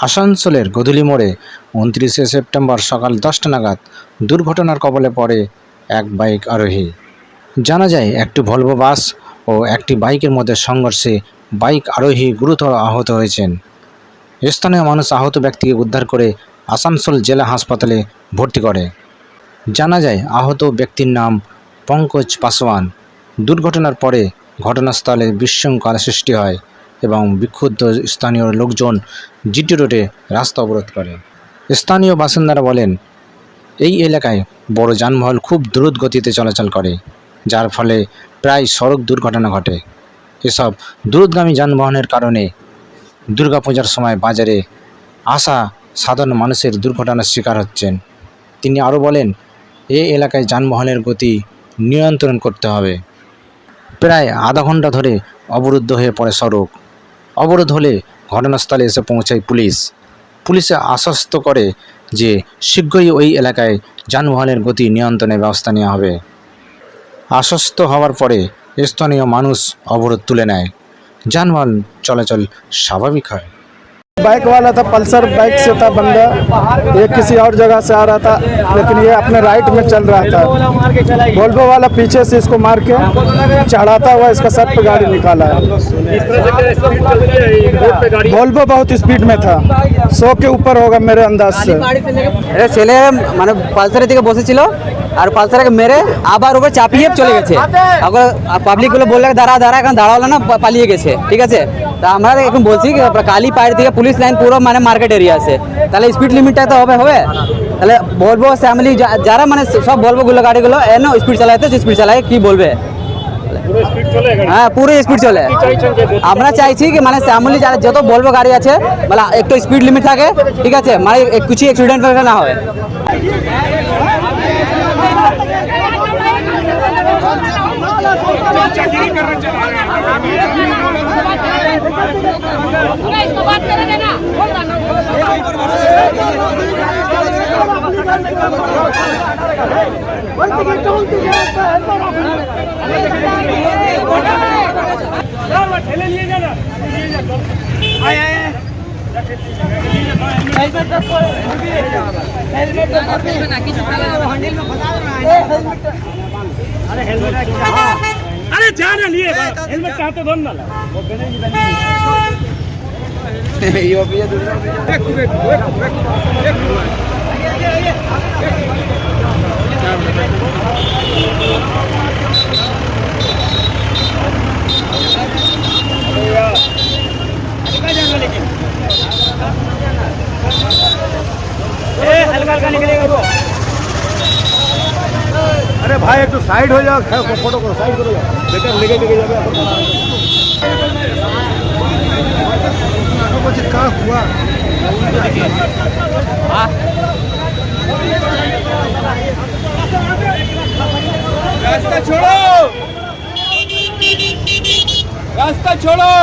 আসানসোলের গধুলি মোড়ে উনত্রিশে সেপ্টেম্বর সকাল দশটা নাগাদ দুর্ঘটনার কবলে পড়ে এক বাইক আরোহী। জানা যায়, একটি ভলভো বাস ও একটি বাইকের মধ্যে সংঘর্ষে বাইক আরোহী গুরুতর আহত হয়েছেন। স্থানীয় মানুষ আহত ব্যক্তিকে উদ্ধার করে আসানসোল জেলা হাসপাতালে ভর্তি করে। জানা যায়, আহত ব্যক্তির নাম পঙ্কজ পাসওয়ান দুর্ঘটনার পরে ঘটনাস্থলে বিশৃঙ্খলা সৃষ্টি হয়। এবং বিক্ষুব্ধ স্থানীয় লোকজন জিটি রোডে রাস্তা অবরোধ করে। স্থানীয় বাসিন্দারা বলেন, এই এলাকায় বড় যানবাহন খুব দ্রুত গতিতে চলাচল করে, যার ফলে প্রায় সড়ক দুর্ঘটনা ঘটে। এসব দ্রুতগামী যানবাহনের কারণে দুর্গাপূজার সময় বাজারে আসা সাধারণ মানুষের দুর্ঘটনার শিকার হচ্ছেন। তিনি আরও বলেন, এ এলাকায় যানবাহনের গতি নিয়ন্ত্রণ করতে হবে। প্রায় আধা ঘণ্টা ধরে অবরুদ্ধ হয়ে পড়ে সড়ক। অবরোধ হলে ঘটনাস্থলে এসে পৌঁছায় পুলিশ পুলিশে আশ্বস্ত করে যে শীঘ্রই ওই এলাকায় যানবাহনের গতি নিয়ন্ত্রণের ব্যবস্থা নেওয়া হবে আশ্বস্ত হওয়ার পরে স্থানীয় মানুষ অবরোধ তুলে নেয় যানবাহন চলাচল স্বাভাবিক হয় बाइक वाला था पल्सर बाइक से था बंदा ये किसी और जगह से आ रहा था लेकिन ये अपने राइट में चल रहा था वोल्वो वाला पीछे से इसको मार के चढ़ाता हुआ इसका सर पे गाड़ी निकाला है वोल्वो बहुत स्पीड में था सौ के ऊपर होगा मेरे अंदाज से এটা ছেলে মানে পালসারের দিকে বসেছিল আর পালসারকে মেরে আবার ওকে চাপিয়ে চলে গেছে আবার পাবলিক গুলো বললে দাঁড়া দাঁড়া এখন দাঁড়ালো না পা- পালিয়ে গেছে ঠিক আছে তা আমরা এখন বলছি কি কালী পাড় থেকে পুলিশ লাইন পুরো মানে মার্কেট এরিয়া আছে তাহলে স্পিড লিমিটটা তো হবে হবে তাহলে বলবো ফ্যামিলি যারা মানে সব বলবো গুলো গাড়িগুলো এন স্পিড চালাতে স্পিড চালায় কি বলবে হ্যাঁ পুরো স্পিড চলে আমরা চাইছি কি মানে শ্যামলি যারা যত বলব গাড়ি আছে মানে একটু স্পিড লিমিট থাকে ঠিক আছে মানে কিছু অ্যাক্সিডেন্ট না হয় तुम्हें इसको बात करे देना बोल रहा अरे जाना लिए हेलमेट कहाँ तो धोन ना हल्का हल्का निकलेगा वो अरे भाई एक আরে ভাই, একটু সাইড হয়ে যাও ফটো করো সাইড করে যাও। বেকার লেগে লেগে যাবে বলছি হুয়া রাস্তা ছোড়ো। রাস্তা ছোড়ো।